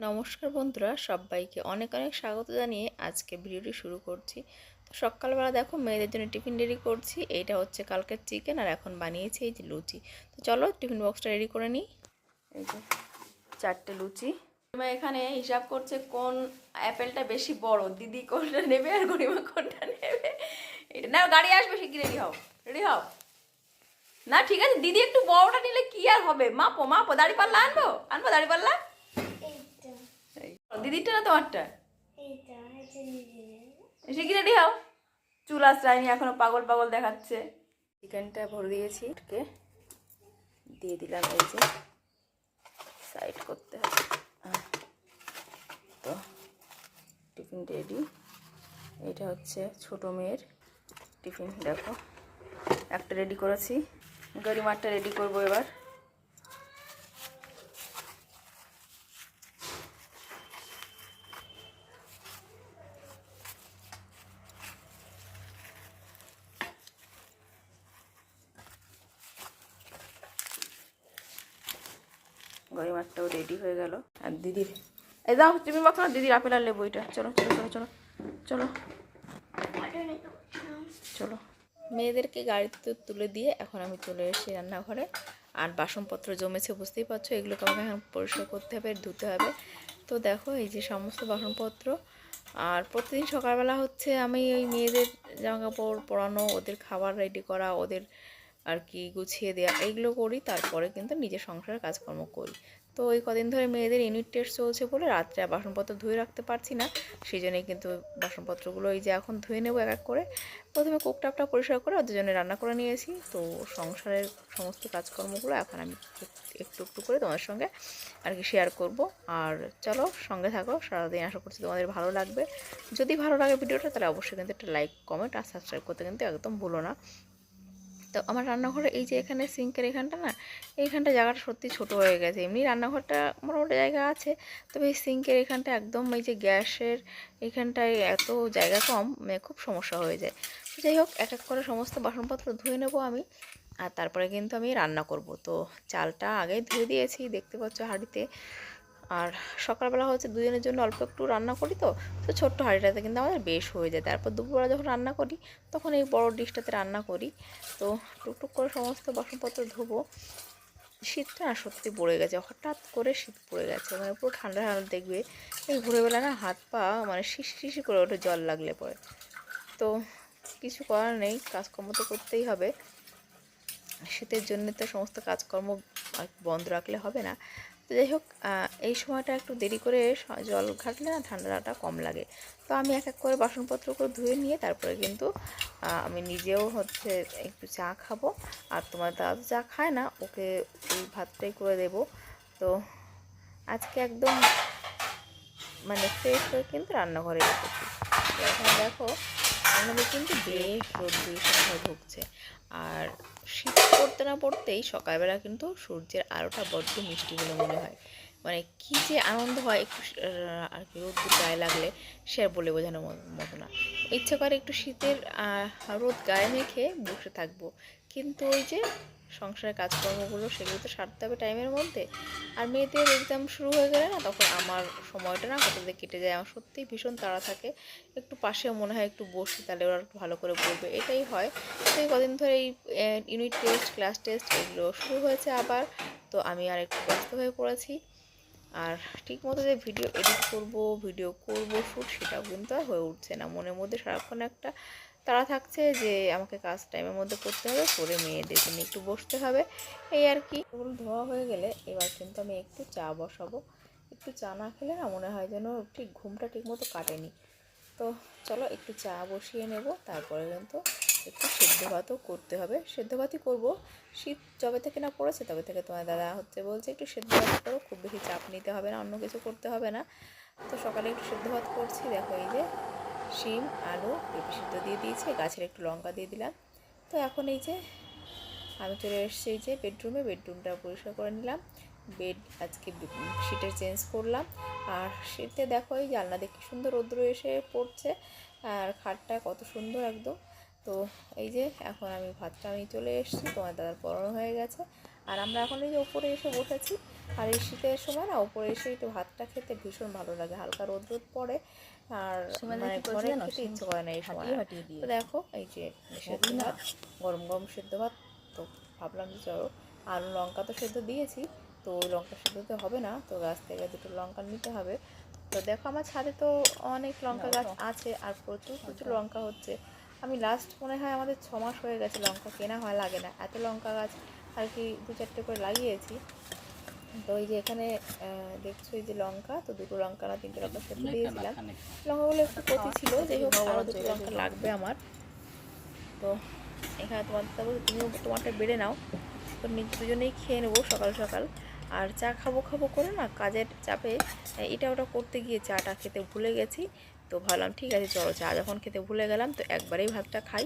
নমস্কার বন্ধুরা, সবাইকে অনেক অনেক স্বাগত জানিয়ে আজকে ভিডিওটি শুরু করছি। তো সকালবেলা দেখো মেয়েদের জন্য টিফিন রেডি করছি এইটা হচ্ছে কালকের চিকেন আর এখন বানিয়েছি এই যে লুচি। তো চলো টিফিন বক্সটা রেডি করে নিই। এই যে চারটে লুচি। এখানে হিসাব করছে কোন অ্যাপেলটা বেশি বড়, দিদি কোনটা নেবে আর গরিমা কোনটা নেবে। এটা না গাড়ি আসবে শিগগির রেডি হও রেডি হও। না, ঠিক আছে, দিদি একটু বড়টা নিলে কি আর হবে? মাপো মাপো, দাড়ি পাল্লা আনব আনব দাড়ি পাল্লা। দিদিরটা না তোমারটা? কি রেডি হও? চুল আশ্রায়নি এখনও পাগল পাগল দেখাচ্ছে। চিকেনটা ভরে দিয়েছি দিয়ে দিলাম এই যে। সাইড করতে হবে। তো টিফিন রেডি এটা হচ্ছে ছোট মেয়ের টিফিন দেখো। একটা রেডি করেছি। গরিমারটা রেডি করব এবার। রেডি হয়ে গেল। আর দিদির এই দাও তুমি বকো না দিদির আপেল আর লেবু এটা। চলো চলো চলো চলো চলো। চলো। মেয়েদেরকে গাড়িতে তুলে দিয়ে এখন আমি চলে এসেছি রান্নাঘরে। আর বাসনপত্র জমেছে, বুঝতেই পারছ, এগুলোকে আমাকে এখন পরিষ্কার করতে হবে, ধুতে হবে। তো দেখো, এই যে সমস্ত বাসনপত্র। আর প্রতিদিন সকালবেলা হচ্ছে আমি ওই মেয়েদের জামা কাপড় পরানো, ওদের খাবার রেডি করা, ওদের আর কি গুছিয়ে দেওয়া এইগুলো করি। তারপরে কিন্তু নিজের সংসারের কাজকর্ম করি। তো ওই কদিন ধরে মেয়েদের ইউনিট টেস্ট চলছে বলে রাত্রে বাসনপত্র ধুয়ে রাখতে পারছি না। সেই জন্যই কিন্তু বাসনপত্রগুলো এই যে এখন ধুয়ে নেব এক এক করে। প্রথমে কুকটাপটা পরিষ্কার করে ওদের জন্য রান্না করে নিয়েছি। তো সংসারের সমস্ত কাজকর্মগুলো এখন আমি একটু একটু করে তোমাদের সঙ্গে আর কি শেয়ার করব। আর চলো সঙ্গে থাকো, সারাদিন আশা করছি তোমাদের ভালো লাগবে। যদি ভালো লাগে ভিডিওটা তাহলে অবশ্যই কিন্তু একটা লাইক কমেন্ট আর সাবস্ক্রাইব করতে কিন্তু একদম ভুলো না। তো আমার রান্নাঘরে এই যে এখানে সিঙ্কের এখানটা না, এইখানটা জায়গাটা সত্যি ছোট হয়ে গেছে। এমনি রান্নাঘরটা মোটামুটি জায়গা আছে, তবে এই সিঙ্কের এখানটা একদম এই যে গ্যাসের এখানটায় এত জায়গা কম মানে খুব সমস্যা হয়ে যায়। তো যাই হোক, এক এক করে সমস্ত বাসনপত্র ধুয়ে নেব আমি, আর তারপরে কিন্তু আমি রান্না করব। তো চালটা আগে ধুয়ে দিয়েছি, দেখতে পাচ্ছ হাঁড়িতে। আর সকালবেলা হচ্ছে দুজনের জন্য অল্প একটু রান্না করি তো তো ছোট্ট হাঁড়িটাতে কিন্তু আমাদের বেশ হয়ে যায়। তারপর দুপুরবেলা যখন রান্না করি, তখন এই বড় ডিশটাতে রান্না করি। তো টুকটুক করে সমস্ত বাসনপত্র ধোবো। শীতটা না সত্যি পড়ে গেছে, হঠাৎ করে শীত পড়ে গেছে। মানে পুরো ঠান্ডা ঠান্ডা দেখবে, এই ভোরবেলা না হাত পা মানে শিশি শিশি করে ওঠে, জল লাগলে পরে। তো কিছু করার নেই, কাজকর্ম তো করতেই হবে। শীতের জন্য তো সমস্ত কাজকর্ম বন্ধ রাখলে হবে না। তো যাই হোক এই সময়টা একটু দেরি করে জল ঘাটলে না ঠান্ডাটা কম লাগে। তো আমি এক এক করে বাসনপত্রগুলো ধুয়ে নিয়ে তারপরে কিন্তু আমি নিজেও হচ্ছে একটু চা খাব। আর তোমার দাদা চা খায় না, ওকে এই ভাতটাই করে দেব। তো আজকে একদম মানে ফ্রেশ হয়ে কিন্তু রান্নাঘরে তো এখন দেখো আমাদের কিন্তু বেশ রোদ্দুর সন্ধ্যা ঢুকছে। আর শীত পড়তে না পড়তেই সকালবেলা কিন্তু সূর্যের আলোটা বড্ড মিষ্টি বলে মনে হয়। মানে কি যে আনন্দ হয়, একটু আর কি রোদ্দুর গায়ে লাগলে সে আর বলে বোঝানোর মতো না। ইচ্ছে করে একটু শীতের রোদ গায়ে মেখে বসে থাকব। কিন্তু ওই যে সংসারের কাজকর্মগুলো সেগুলো তো সারতে হবে টাইমের মধ্যে। আর মেয়েদের এক্সাম শুরু হয়ে গেলে না তখন আমার সময়টা না কোথাতে কেটে যায়। আমার সত্যিই ভীষণ তাড়া থাকে। একটু পাশে মনে হয় একটু বসি, তাহলে ওরা একটু ভালো করে বলবে। এটাই হয়। তো এই কদিন ধরে এই ইউনিট টেস্ট ক্লাস টেস্ট এগুলো শুরু হয়েছে আবার। তো আমি আর একটু ব্যস্ত হয়ে পড়েছি। আর ঠিক মতো যে ভিডিও এডিট করব ভিডিও করব শ্যুট সেটাও কিন্তু আর হয়ে উঠছে না। মনের মধ্যে সারাক্ষণ একটা তাড়া থাকছে যে আমাকে কাজ টাইমের মধ্যে করতে হবে, করে মেয়েদেরকে নিয়ে একটু বসতে হবে। এই আর কি। ওগুলো ধোয়া হয়ে গেলে এবার কিন্তু আমি একটু চা বসাবো। একটু চা না খেলে না মনে হয় যেন ঠিক ঘুমটা ঠিক মতো কাটেনি। তো চলো একটু চা বসিয়ে নেব, তারপরে কিন্তু একটু সেদ্ধ ভাতও করতে হবে। সেদ্ধ ভাতই করব। শীত যবে থেকে না পড়েছে তবে থেকে তোমার দাদা হচ্ছে বলছে একটু সেদ্ধ ভাত করো, খুব বেশি চাপ নিতে হবে না, অন্য কিছু করতে হবে না। তো সকালে একটু সেদ্ধ ভাত করছি, দেখো এই যে শিম, আলু, পেঁপে সিদ্ধ দিয়ে দিয়েছি, গাছের একটু লঙ্কা দিয়ে দিলাম। তো এখন এই যে আমি চলে এসেছি এই যে বেডরুমে বেডরুমটা পরিষ্কার করে নিলাম। বেড আজকে শিটের চেঞ্জ করলাম। আর শীতে দেখো এই জানলা দেখি সুন্দর রৌদ্র এসে পড়ছে। আর খাটটা কত সুন্দর একদম। তো এই যে এখন আমি ভাতটা আমি চলে এসেছি, তোমার দাদার পড়ানো হয়ে গেছে। আর আমরা এখন এই যে ওপরে এসে বসেছি আর এই শীতের সময় না উপরে এসে একটু ভাতটা খেতে ভীষণ ভালো লাগে। হালকা রোদ রোদ পড়ে আর মানে ঘরে খেতে ইচ্ছে করে না এই সময়। তো দেখো এই যে সেদ্ধ ভাত গরম গরম সেদ্ধ ভাত তো ভাবলাম যে চলো আলু লঙ্কা তো সেদ্ধ দিয়েছি তো ওই লঙ্কা সেদ্ধতে হবে না তো গাছ থেকে দুটো লঙ্কা নিতে হবে। তো দেখো আমার ছাদে তো অনেক লঙ্কা গাছ আছে আর প্রচুর প্রচুর লঙ্কা হচ্ছে। আমি লাস্ট মনে হয় আমাদের ছ মাস হয়ে গেছে লঙ্কা কেনা হয় লাগে না। এত লঙ্কা গাছ আর কি দু চারটে করে লাগিয়েছি। তো এই যে এখানে দেখছ এই যে লঙ্কা তো দুটো লঙ্কা না তিনটে লঙ্কা সেদ্ধ দিয়েছিলাম। লঙ্কাগুলো একটু কচি ছিল যাই হোক আরও দুটো লঙ্কা লাগবে আমার। তো এখানে তোমার তারপর তুমিও তোমারটা বেড়ে নাও তো দুজনেই খেয়ে নেব সকাল সকাল। আর চা খাব খাব করে না কাজের চাপে এটা ওটা করতে গিয়ে চাটা খেতে ভুলে গেছি। তো ভাবলাম ঠিক আছে চলো চা যখন খেতে ভুলে গেলাম তো একবারেই ভাতটা খাই।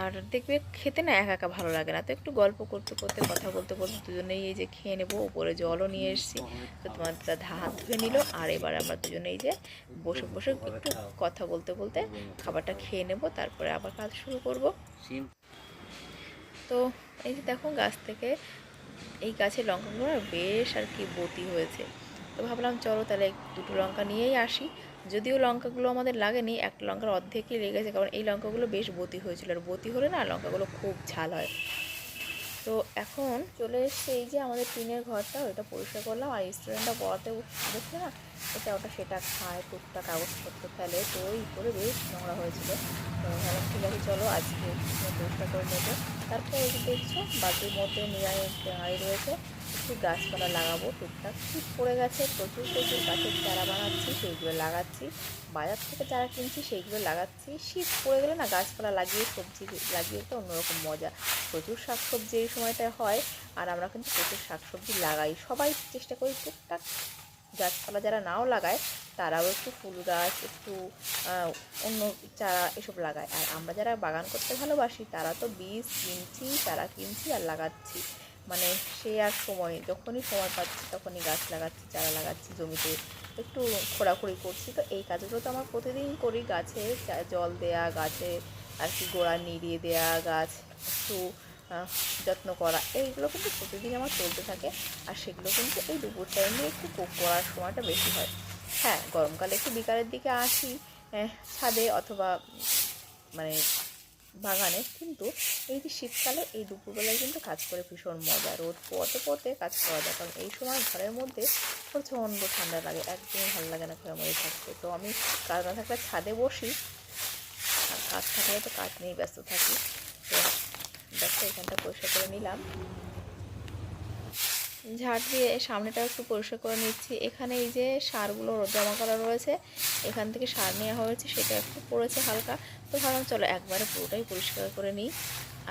আর দেখবে খেতে না একা একা ভালো লাগে না। তো একটু গল্প করতে করতে কথা বলতে বলতে দুজনেই এই যে খেয়ে নেব উপরে জলও নিয়ে এসেছি। তো তোমার দাদা হাত ধুয়ে নিল আর এবার আমরা দুজনেই যে বসে বসে একটু কথা বলতে বলতে খাবারটা খেয়ে নেব তারপরে আবার কাজ শুরু করব। তো এই যে দেখো গাছ থেকে এই গাছের লঙ্কাগুলো বেশ আর কি বতি হয়েছে। তো ভাবলাম চলো তাহলে দুটো লঙ্কা নিয়েই আসি। যদিও লঙ্কাগুলো আমাদের লাগেনি এক লঙ্কার অর্ধেকই লেগে গেছে, কারণ এই লঙ্কাগুলো বেশ বতি হয়েছিল। আর বতি হলে না লঙ্কাগুলো খুব ঝাল হয়। তো এখন চলে এসছে এই যে আমাদের টিনের ঘরটা, ওইটা পরিষ্কার করলাম। আর স্টুডেন্টটা পড়াতে বসলে না এটা ওটা সেটা খায় টুকটা কাগজপত্র ফেলে, তো ওই করে বেশ নোংরা হয়েছিল। তো ভাবলাম ঠিক আছে, চলো আজকে পরিষ্কার করে নেব। তারপরে দেখছ বাকির মধ্যে নিরাই হাঁড়ি রয়েছে, একটু গাছপালা লাগাবো টুকটাক। শীত পড়ে গেছে, প্রচুর প্রচুর গাছের চারা বানাচ্ছি, সেইগুলো লাগাচ্ছি। বাজার থেকে চারা কিনছি, সেইগুলো লাগাচ্ছি। শীত পড়ে গেলে না গাছপালা লাগিয়ে সবজি লাগিয়ে তো অন্যরকম মজা। প্রচুর শাকসবজি এই সময়টায় হয়, আর আমরা কিন্তু প্রচুর শাকসবজি লাগাই। সবাই চেষ্টা করি টুকটাক গাছপালা যারা নাও লাগায়, তারাও একটু ফুল গাছ, একটু অন্য চারা এসব লাগায়। আর আমরা যারা বাগান করতে ভালোবাসি, তারা তো বীজ কিনছি, চারা কিনছি আর লাগাচ্ছি। মানে সে আর সময়, যখনই সময় পাচ্ছি, তখনই গাছ লাগাচ্ছি, চারা লাগাচ্ছি, জমিতে একটু খোঁড়াখুড়ি করছি। তো এই কাজগুলো তো আমার প্রতিদিন করি, গাছে জল দেয়া, গাছে আর কি গোড়া নিড়িয়ে দেয়া, গাছ একটু যত্ন করা। এইগুলো কিন্তু প্রতিদিন আমার চলতে থাকে। আর সেগুলো কিন্তু এই দুপুর টাইমে একটু করার সময়টা বেশি হয়। হ্যাঁ গরমকালে একটু বিকালের দিকে আসি ছাদে অথবা মানে বাগানে। কিন্তু এই যে শীতকালে এই দুপুরবেলায় কিন্তু কাজ করে ভীষণ মজা। রোদ পোয়াতে পোয়াতে কাজ করা যায়। কারণ এই সময় ঘরের মধ্যে প্রচণ্ড ঠান্ডা লাগে। একদমই ভালো লাগে না ঘরের মধ্যে থাকতে। তো আমি কাজ না থাকলে ছাদে বসি। আর কাজ থাকলে তো কাজ নিয়েই ব্যস্ত থাকি। তো দেখো এখানটা পরিষ্কার করে নিলাম। ঝাড় দিয়ে সামনেটা একটু পরিষ্কার করে নিচ্ছি। এখানে এই যে সারগুলো জমা করা রয়েছে, এখান থেকে সার নেওয়া হয়েছে, সেটা একটু পড়েছে হালকা। তো ভাবলাম চলো একবারে পুরোটাই পরিষ্কার করে নিই।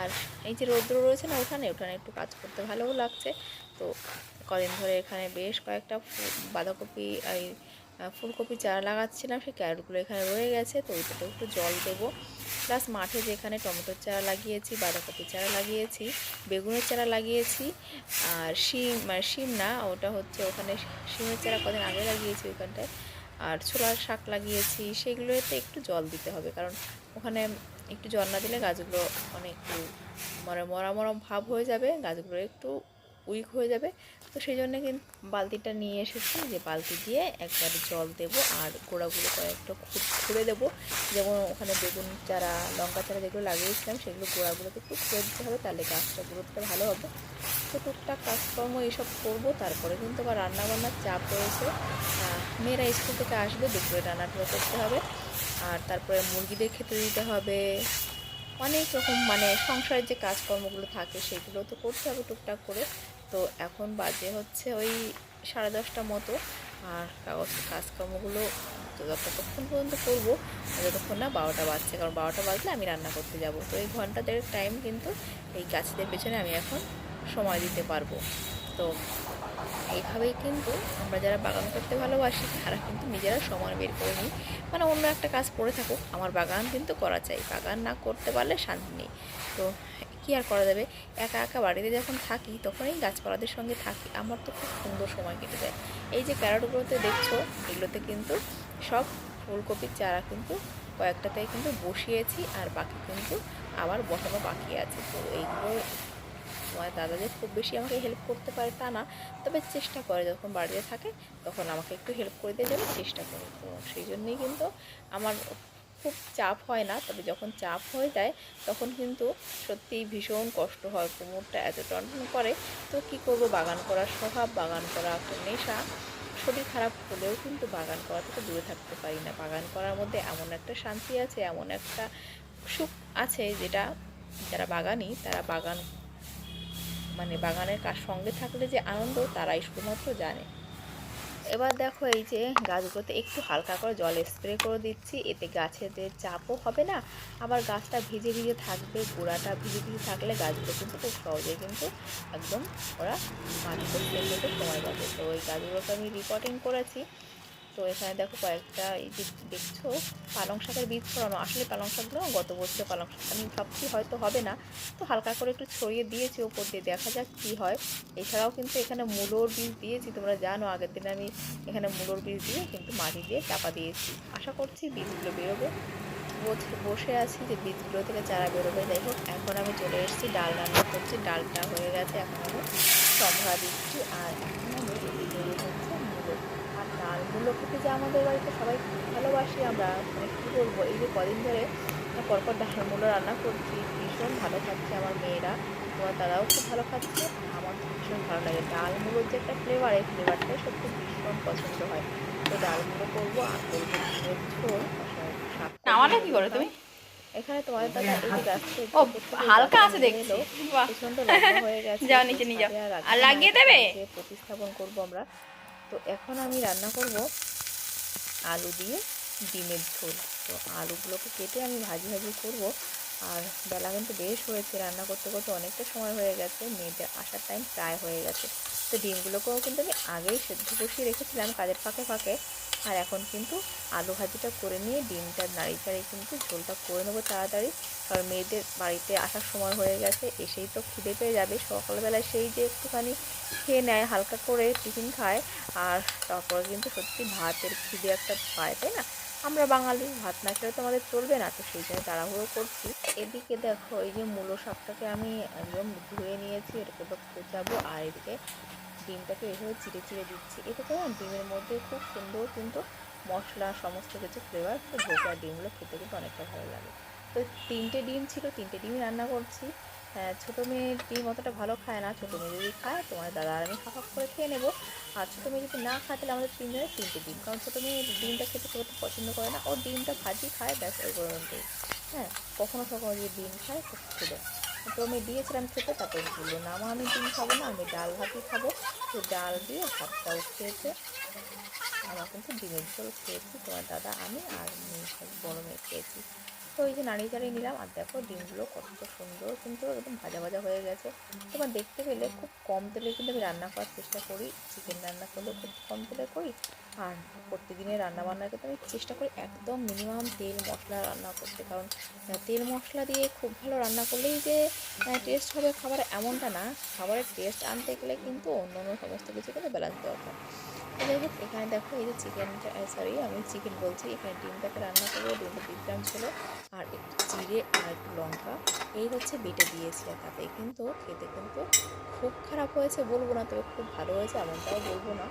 আর এই যে রৌদ্র রয়েছে না ওখানে ওখানে একটু কাজ করতে ভালোও লাগছে। তো কদিন ধরে এখানে বেশ কয়েকটা বাঁধাকপি এই ফুলকপি চারা লাগাচ্ছিলাম, সেই ক্যারটগুলো এখানে রয়ে গেছে, তো ওইটাতে একটু জল দেবো। প্লাস মাঠে যেখানে টমেটোর চারা লাগিয়েছি বাঁধাকপির চারা লাগিয়েছি, বেগুনের চারা লাগিয়েছি, আর শিম মানে শিম না, ওটা হচ্ছে ওখানে শিমের চারা কদিন আগে লাগিয়েছি ওইখানটায়। আর ছোলার শাক লাগিয়েছি, সেগুলোতে একটু জল দিতে হবে, কারণ ওখানে একটু জল না দিলে গাছগুলো অনেক একটু মানে মরা মরা ভাব হয়ে যাবে, গাছগুলো একটু উইক হয়ে যাবে। তো সেই জন্য কিন্তু বালতিটা নিয়ে এসেছি যে বালতি দিয়ে একবার জল দেবো আর গোড়াগুলো কয়েকটা খুঁড়ে দেবো। যেমন ওখানে বেগুন চারা, লঙ্কা চারা যেগুলো লাগিয়েছিলাম সেগুলো গোড়াগুলোতে একটু খুঁড়ে দিতে হবে, তাহলে গাছটা গ্রোথটা ভালো হবে। তো টুকটাক কাজকর্ম এইসব করব, তারপরে কিন্তু আবার রান্নাবান্নার চাপ রয়েছে। মেয়েরা স্কুল থেকে আসবে, দুপুরে রান্নাটা করতে হবে। আর তারপরে মুরগিদের খেতে দিতে হবে। অনেক রকম মানে সংসারের যে কাজকর্মগুলো থাকে সেগুলো তো করতে হবে টুকটাক করে। তো এখন বাজে হচ্ছে ওই সাড়ে দশটা মতো। আর কাগজ কাজকর্মগুলো যতক্ষণ পর্যন্ত করব যতক্ষণ না বারোটা বাজছে। কারণ বারোটা বাজলে আমি রান্না করতে যাব। তো এই ঘণ্টা দেড়েক টাইম কিন্তু এই গাছদের পেছনে আমি এখন সময় দিতে পারব। তো এইভাবেই কিন্তু আমরা যারা বাগান করতে ভালোবাসি, তারা কিন্তু নিজেরা সময় বের করে নিই। মানে অন্য একটা কাজ পড়ে থাকুক, আমার বাগান কিন্তু করা চাই। বাগান না করতে পারলে শান্তি নেই। তো কী আর করা যাবে? একা একা বাড়িতে যখন থাকি, তখনই গাছপালাদের সঙ্গে থাকি। আমার তো খুব সুন্দর সময় কেটে যায়। এই যে ক্যারটগুলোতে দেখছ, এগুলোতে কিন্তু সব ফুলকপির চারা কিন্তু কয়েকটাতে কিন্তু বসিয়েছি, আর বাকি কিন্তু আবার বসানো বাকি আছে। তো এইগুলো তোমার দাদা যে খুব বেশি আমাকে হেল্প করতে পারে তা না। তবে চেষ্টা করে যখন বাড়িতে থাকে, তখন আমাকে একটু হেল্প করে দিয়ে যাবে, চেষ্টা করে। তো সেই জন্যই কিন্তু আমার খুব চাপ হয় না। তবে যখন চাপ হয়ে যায়, তখন কিন্তু সত্যিই ভীষণ কষ্ট হয়। কোমরটা এত টনটন করে। তো কি করব? বাগান করার স্বভাব, বাগান করা একটা নেশা। শরীর খারাপ হলেও কিন্তু বাগান করা থেকে দূরে থাকতে পারি না। বাগান করার মধ্যে এমন একটা শান্তি আছে, এমন একটা সুখ আছে যেটা যারা বাগানি, তারা বাগান মানে বাগানের কাজ সঙ্গে থাকলে যে আনন্দ, তারাই শুধুমাত্র জানে। এবার দেখো এই যে গাছগুলোতে একটু হালকা করে জল স্প্রে করে দিচ্ছি। এতে গাছেতে চাপও হবে না, আবার গাছটা ভিজে ভিজে থাকবে, গোড়াটা ভিজে ভিজে থাকলে গাছগুলো কিন্তু খুব সহজে কিন্তু একদম ওরা মাটি করতে যেতে সময় পাবে। তো ওই গাছগুলোকে আমি রিপোর্টিং করেছি। তো এখানে দেখো কয়েকটা এই যে দেখছ, পালং শাকের বীজ ছড়ানো আসলে পালং শাকগুলো গত বছর পালং শাক। আমি ভাবছি হয়তো হবে না। তো হালকা করে একটু ছড়িয়ে দিয়েছি ওপর দিয়ে, দেখা যাক কী হয়। এছাড়াও কিন্তু এখানে মূলোর বীজ দিয়েছি, তোমরা জানো, আগের দিন আমি এখানে মূলোর বীজ দিয়ে কিন্তু মাটি দিয়ে চাপা দিয়েছি। আশা করছি বীজগুলো বেরোবে। বসে- বসে আছি যে বীজগুলো থেকে চারা বেরোবে। যাই হোক, এখন আমি চলে এসেছি, ডাল রান্না করছি। ডালটা হয়ে গেছে, এখন আমি সম্ভা দিচ্ছি। আর এখন আমি এদিকে হচ্ছে মূলো ডাল যে আমাদের বাড়িতে সবাই ভালোবাসি আমরা মানে কী বলব এই যে কদিন ধরে পরপর ডাল মূলো রান্না করছি ভীষণ ভালো খাচ্ছে আমার মেয়েরা তোমার তারাও খুব ভালো খাচ্ছে আমার তো ভীষণ ভালো লাগে। ডাল মুলোর যে একটা ফ্লেভার এই ফ্লেভারটাই সত্যি ভীষণ পছন্দ হয়। তো ডাল মুলো করব আর করব ঝোল নামালে কি করে তুমি? এখানে তোমাদের দাদা এই গাছটা ও হালকা আছে দেখছি। বাহ। প্রচণ্ড হয়ে গেছে যাও নিচে নিয়ে যাও। আর লাগিয়ে দেবে? প্রতিস্থাপন করব আমরা। তো এখন আমি রান্না করব আলু দিয়ে ডিমের ঝোল। তো আলুগুলোকে কেটে আমি ভাজি ভাজি করব। আর বেলা কিন্তু বেশ হয়েছে, রান্না করতে করতে অনেকটা সময় হয়ে গেছে, মেয়েদের আসার টাইম প্রায় হয়ে গেছে। তো ডিমগুলোকেও কিন্তু আমি আগেই সেদ্ধ বসিয়ে রেখেছিলাম কাজের ফাঁকে ফাঁকে। আর এখন কিন্তু আলু ভাজিটা করে নিয়ে ডিমটা নাড়ি চাড়িয়ে কিন্তু ঝোলটা করে নেব তাড়াতাড়ি। কারণ মেয়েদের বাড়িতে আসার সময় হয়ে গেছে, এসেই তো খিদে পেয়ে যাবে। সকালবেলায় সেই যে একটুখানি খেয়ে নেয়, হালকা করে টিফিন খায়, আর তারপরে কিন্তু সত্যি ভাতের খিদে একটা পায়, তাই না? আমরা বাঙালি, ভাত না খেলে তো আমাদের চলবে না, তো সেই জন্য তাড়াহুড়ো করছি। এদিকে দেখো, এই যে মূলো শাকটাকে আমি একদম ধুয়ে নিয়েছি এটাকে এবার কোচাবো, আর এদিকে ডিমটাকে এভাবে চিড়ে চিড়ে দিচ্ছি। করে না ডিমের মধ্যে খুব সুন্দর কিন্তু মশলা, সমস্ত কিছু ফ্লেভার তো ঢোকা ডিমগুলো খেতে কিন্তু অনেকটা ভালো লাগে। তো তিনটে ডিম ছিল তিনটে ডিমই রান্না করছি। হ্যাঁ, ছোটো মেয়ের ডিম অতটা ভালো খায় না ছোটো মেয়ে যদি খায় তোমার দাদা আর আমি হাফ হাফ করে খেয়ে নেব। আর ছোটো মেয়ে যদি না খায় তাহলে আমাদের তিনজনের তিনটে ডিম। কারণ ছোটো মেয়ে ডিমটা খেতে খুব পছন্দ করে না। ও ডিমটা ভাজি খায় ব্যাস ওই পর্যন্তই। হ্যাঁ কখনো কখনো যদি ডিম খায় ছিল তো আমি দিয়েছিলাম খেতে তারপর বলল না মা আমি ডিম খাব না আমি ডাল ভাতই খাব। তো ডাল দিয়ে ভাতটাও খেয়েছে। আমরা কিন্তু ডিমের ঝোল খেয়েছি তোমার দাদা আমি আর মেয়ে বড় মেয়ে খেয়েছি। ওই যে নাড়িয়ে চাড়িয়ে নিলাম, আর দেখো ডিমগুলো কত সুন্দর, কিন্তু একদম ভাজা ভাজা হয়ে গেছে। তোমার দেখতে পেলে খুব কম তেলে কিন্তু আমি রান্না করার চেষ্টা করি চিকেন রান্না করলেও খুব কম তেলে করি, আর প্রত্যেকদিনের রান্না বান্না করতে আমি চেষ্টা করি একদম মিনিমাম তেল মশলা রান্না করতে, কারণ তেল মশলা দিয়ে খুব ভালো রান্না করলেই যে টেস্ট হবে খাবার এমনটা না, খাবারের টেস্ট আনতে গেলে কিন্তু অন্য অন্য সমস্ত কিছু কিন্তু ব্যালেন্স দরকার এখানে দেখো এই যে চিকেনটা সরি আমি চিকেন বলছি, এখানে ডিমটাকে রান্না করব ডিমটা দিতাম ছিল, আর একটু জিরে আর একটু লঙ্কা, এই হচ্ছে বেটে দিয়েছি আর তাতে কিন্তু খেতে কিন্তু খুব খারাপ হয়েছে, বলব না, তবে খুব ভালো হয়েছে, এমনটাও বলব না,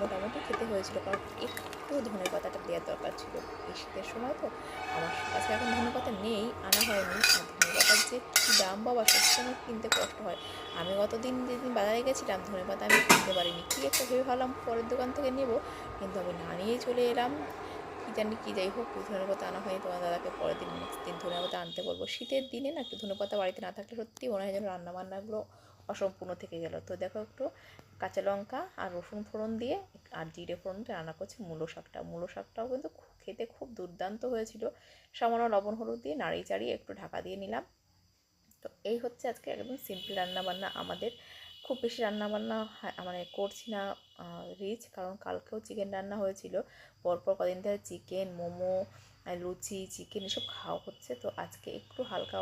মোটামুটি খেতে হয়েছিল, কারণ একটু ধনে পাতাটা দেওয়ার দরকার ছিল এই শীতের সময় তো, আমার কাছে এখন ধনে পাতা নেই, আনা হয়নি আর ধনে যে কী দাম বাবা সবসময় কিনতে কষ্ট হয়। আমি গতদিন যেদিন বাজারে গেছিলাম, ধনেপাতা আমি কিনতে পারিনি। কী একটা ভেবে ভাবলাম, পরের দোকান থেকে নেব। কিন্তু আমি না নিয়েই চলে এলাম। কী জানি কী যাই হোক ধনে পাতা আনা হয়নি। তোমার দাদাকে পরের দিন নেক্সট দিন ধনেপাতা আনতে বলব। শীতের দিনে না একটু ধনেপাতা বাড়িতে না থাকলে সত্যি মনে হয় যেন রান্না বান্নাগুলো অসম্পূর্ণ থেকে গেল। তো দেখো একটু কাঁচা লঙ্কা আর রসুন ফোড়ন দিয়ে আর জিরে ফোড়ন দিয়ে রান্না করছি মূলো শাকটা। মূলো শাকটাও কিন্তু খেতে খুব দুর্দান্ত হয়েছিল। সামান্য লবণ হলুদ দিয়ে নাড়িয়ে চাড়িয়ে একটু ঢাকা দিয়ে নিলাম। তো এই হচ্ছে আজকে একদম সিম্পল রান্নাবান্না। আমাদের খুব বেশি রান্নাবান্না মানে করছি না রিচ কারণ কালকেও চিকেন রান্না হয়েছিল। পরপর কদিন ধরে চিকেন মোমো লুচি চিকেন এসব খাওয়া হচ্ছে। তো আজকে একটু হালকা